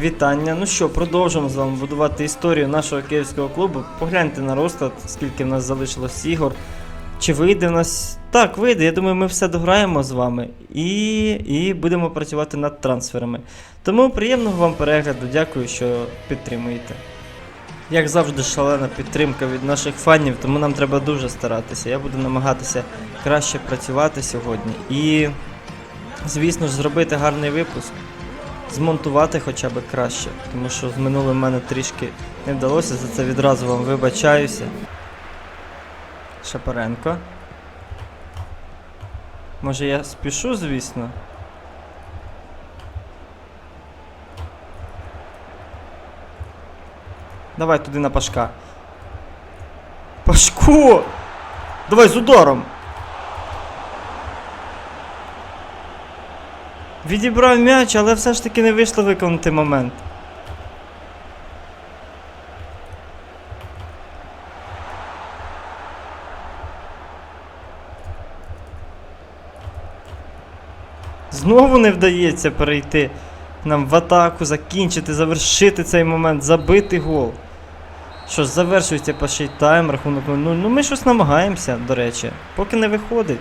Вітання. Ну що, продовжуємо з вами будувати історію нашого київського клубу. Погляньте на розклад, скільки в нас залишилось ігор. Чи вийде в нас. Так, вийде. Я думаю, ми все дограємо з вами і, і будемо працювати над трансферами. Тому приємного вам перегляду, дякую, що підтримуєте. Як завжди, шалена підтримка від наших фанів, тому нам треба дуже старатися. Я буду намагатися краще працювати сьогодні і, звісно ж, зробити гарний випуск змонтувати хоча б краще, тому що з минулим мене трішки не вдалося, за це відразу вам вибачаюся. Шапаренко. Може я спішу, звісно. Давай туди на Пашка. Пашку! Давай з ударом! Відібрав м'яч, але все ж таки не вийшло виконати момент. Знову не вдається перейти нам в атаку, закінчити, завершити цей момент, забити гол. Що ж, завершується перший тайм, рахунок 0-0. Ну ми щось намагаємося, до речі. Поки не виходить.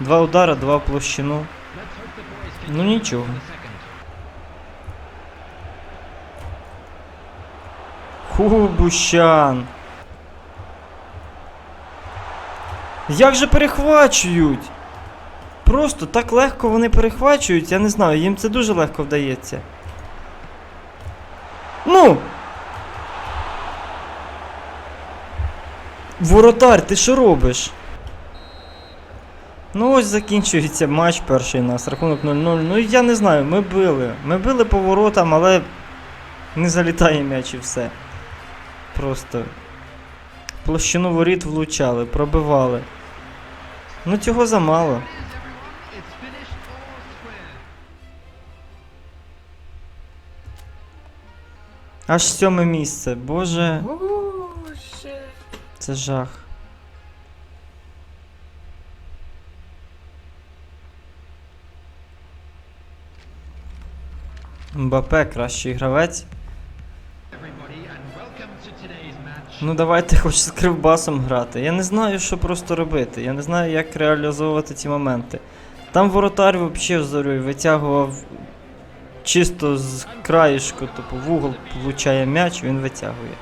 Два удара, два площину. Ну нічого. Ху, Бущан. Як же перехвачують? Просто так легко вони перехвачують, я не знаю, їм це дуже легко вдається. Ну! Воротар, ти що робиш? Ну ось закінчується матч перший у нас, рахунок 0-0. Ну я не знаю, ми били. Ми били по воротам, але не залітає м'яч і все. Просто площину воріт влучали, пробивали. Ну цього замало. Аж сьоме місце. Боже, Боже. це жах. Мбапе кращий гравець. Ну давайте хоч з кривбасом грати. Я не знаю, що просто робити. Я не знаю, як реалізовувати ці моменти. Там воротар взагалі зорює, витягував чисто з краєшку, тобто в угол влучає м'яч, він витягує.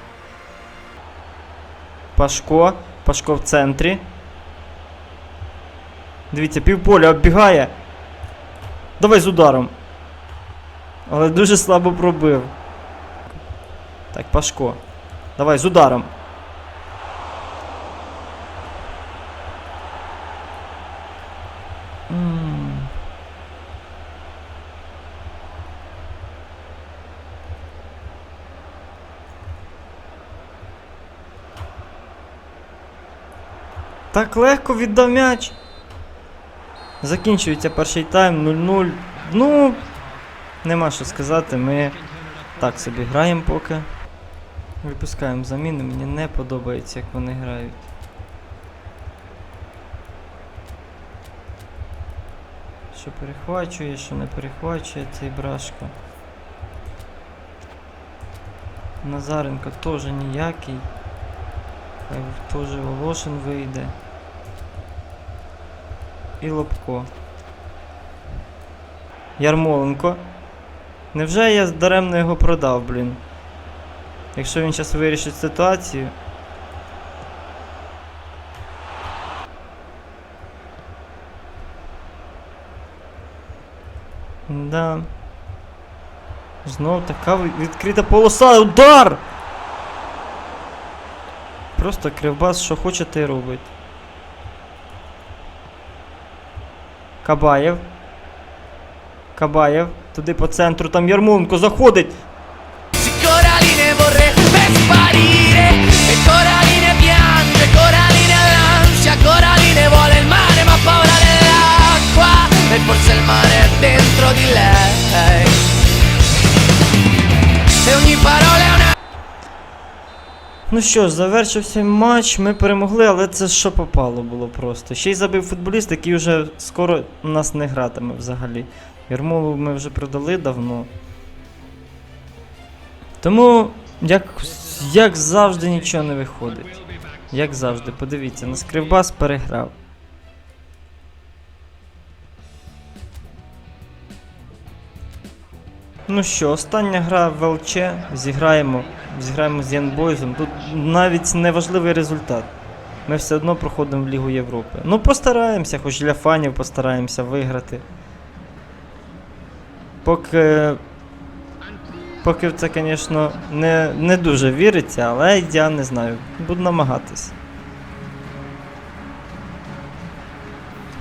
Пашко. Пашко в центрі. Дивіться, півполя оббігає. Давай з ударом. Але дуже слабо пробив. Так, Пашко. Давай з ударом. Так легко віддав м'яч. Закінчується перший тайм 0-0. Ну, нема що сказати, ми так собі граємо поки. Випускаємо заміни, мені не подобається, як вони грають. Що перехвачує, що не перехвачує цей брашко. Назаренко теж ніякий. Хай теж Волошин вийде. І Лобко. Ярмоленко. Невже я даремно його продав, блін? Якщо він зараз вирішить ситуацію. Да. Знов така відкрита полоса. Удар! Просто кривбас, що хоче, й робить. Кабаєв. Кабаєв. Туди по центру, там Ярмоленко заходить. Ну що ж, завершився матч, ми перемогли, але це що попало було просто. Ще й забив футболіст, який вже скоро у нас не гратиме взагалі. Ярмолу ми вже продали давно. Тому, як, як завжди, нічого не виходить. Як завжди, подивіться, на скривбас переграв. Ну що, остання гра в ЛЧ. Зіграємо. Зіграємо з Янбойзом. Тут навіть не важливий результат. Ми все одно проходимо в Лігу Європи. Ну постараємося, хоч для фанів постараємося виграти. Поки. Поки в це, звісно, не, не дуже віриться, але я не знаю. Буду намагатись.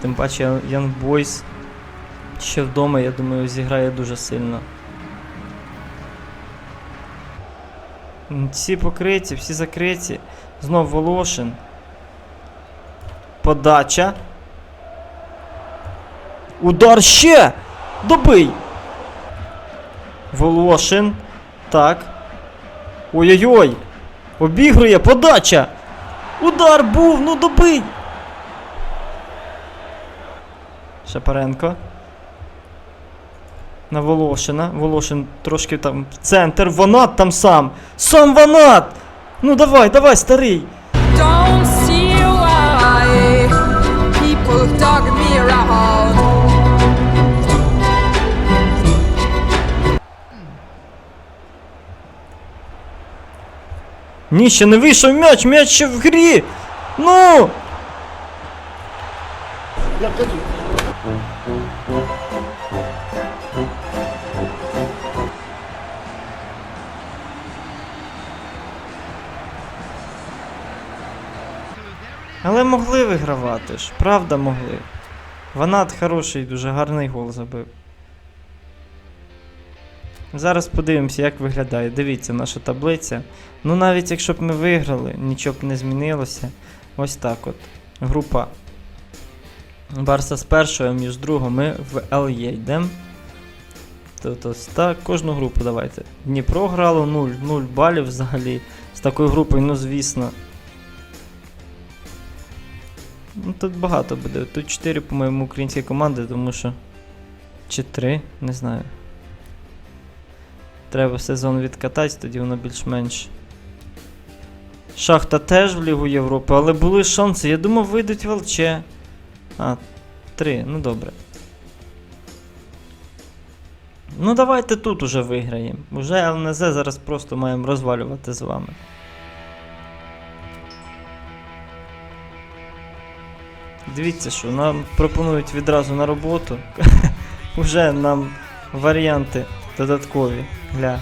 Тим паче Young Boys ще вдома, я думаю, зіграє дуже сильно. Всі покриті, всі закриті. Знов Волошин. Подача. Удар ще! Добий! Волошин. Так. Ой-ой-ой! Обігрує подача! Удар був, ну добий! Шапаренко. На Волошина. Волошин трошки там в центр. Ванат там сам. Сам Ванат! Ну давай, давай, старий! Ні, ще не вийшов м'яч, м'яч ще в грі! Ну! Але могли вигравати ж, правда могли. Ванат хороший, дуже гарний гол забив. Зараз подивимося, як виглядає. Дивіться, наша таблиця. Ну навіть якщо б ми виграли, нічого б не змінилося. Ось так от. Група. Барса з першою, а між другою ми в ЛЄ йдемо. Ось так, кожну групу давайте. Дніпро грало 0, 0 балів взагалі. З такою групою, ну звісно. Ну тут багато буде. Тут 4, по-моєму, українські команди, тому що. Чи 3, не знаю. Треба сезон відкатати, тоді воно більш-менш. Шахта теж в Лігу Європи, але були шанси. Я думав, вийдуть в ЛЧ. А, три, ну добре. Ну давайте тут уже виграємо. Уже ЛНЗ зараз просто маємо розвалювати з вами. Дивіться, що нам пропонують відразу на роботу. Уже нам варіанти додаткові. Гля.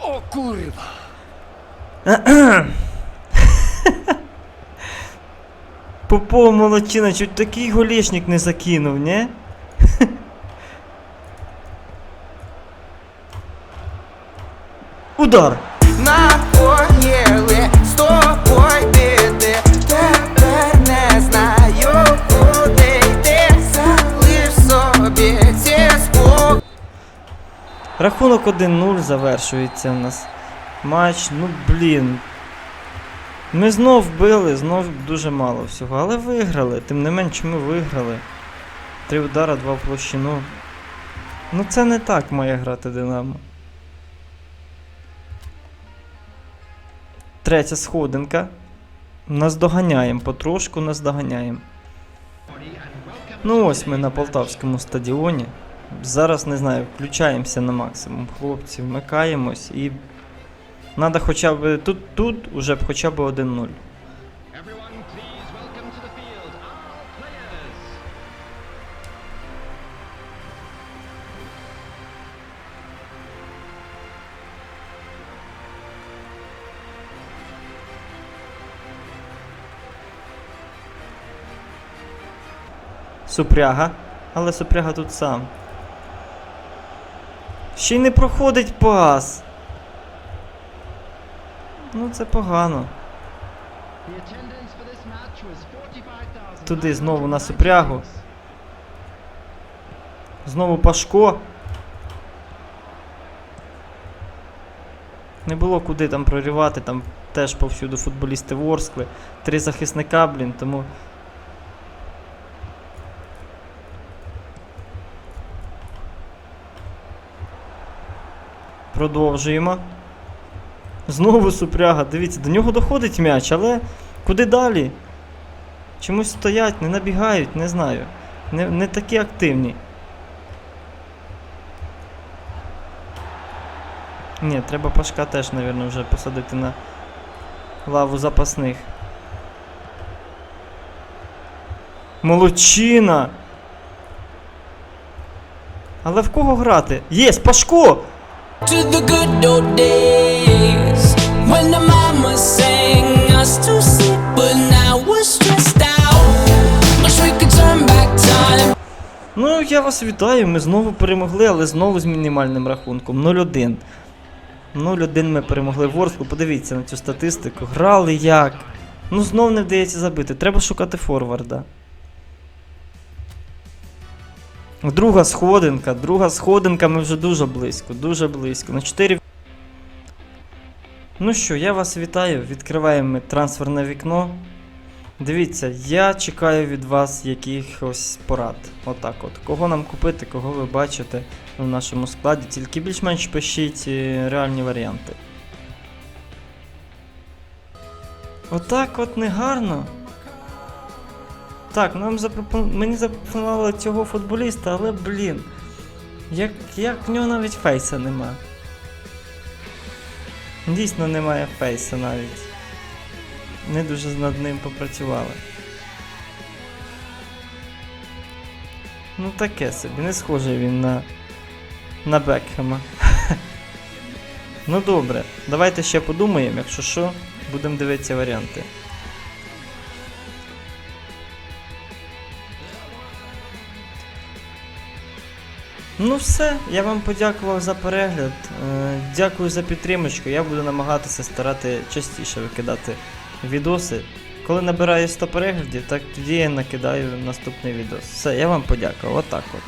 O kurwa! Попов молодчина, чуть такий голішник не закинув, не? Удар! Напоїли з тобою біди, тепер не знаю, куди йти, залиш собі ці спокій. Рахунок 1-0 завершується у нас. Матч, ну блін. Ми знов били, знов дуже мало всього, але виграли. Тим не менш ми виграли. Три удара, два в площину. Ну це не так має грати Динамо. Третя сходинка. Наздоганяємо, потрошку наздоганяємо. Ну ось ми на Полтавському стадіоні. Зараз не знаю, включаємося на максимум. Хлопці, вмикаємось і. Надо хоча б. Тут, тут уже б хоча б 1-0. Супряга. Але Супряга тут сам. Ще й не проходить пас. Ну це погано. The attendance for this match was 45,000. Туди знову на Супрягу. Знову Пашко. Не було куди там проривати, там теж повсюду футболісти ворскли. Три захисника, блін, тому. Продовжуємо. Знову супряга. Дивіться, до нього доходить м'яч, але куди далі? Чомусь стоять, не набігають, не знаю. Не, не такі активні. Ні, треба Пашка теж, мабуть, вже посадити на лаву запасних. Молодчина! Але в кого грати? Єсть, Пашко! To the good old days when the mama sang us to sleep, but now we're stressed out. Wish we could turn back time. Ну, я вас вітаю, ми знову перемогли, але знову з мінімальним рахунком. 0-1. 0-1 ми перемогли Ворску. Подивіться на цю статистику. Грали як. Ну, знов не вдається забити. Треба шукати форварда. Друга сходинка, друга сходинка, ми вже дуже близько, дуже близько. На 4. Ну що, я вас вітаю. Відкриваємо ми трансферне вікно. Дивіться, я чекаю від вас якихось порад. Отак от. Кого нам купити, кого ви бачите в нашому складі, тільки більш-менш пишіть е, реальні варіанти. Отак от негарно. Так, нам запропон... мені запропонували цього футболіста, але блін. Як, як в нього навіть фейса нема. Дійсно немає фейса навіть. Не дуже над ним попрацювали. Ну таке собі, не схожий він на. на Бекхема. ну добре, давайте ще подумаємо, якщо що, будемо дивитися варіанти. Ну все, я вам подякував за перегляд. Е, Дякую за підтримочку. Я буду намагатися старати частіше викидати відоси. Коли набираю 100 переглядів, так тоді я накидаю наступний відос. Все, я вам подякував. Отак от.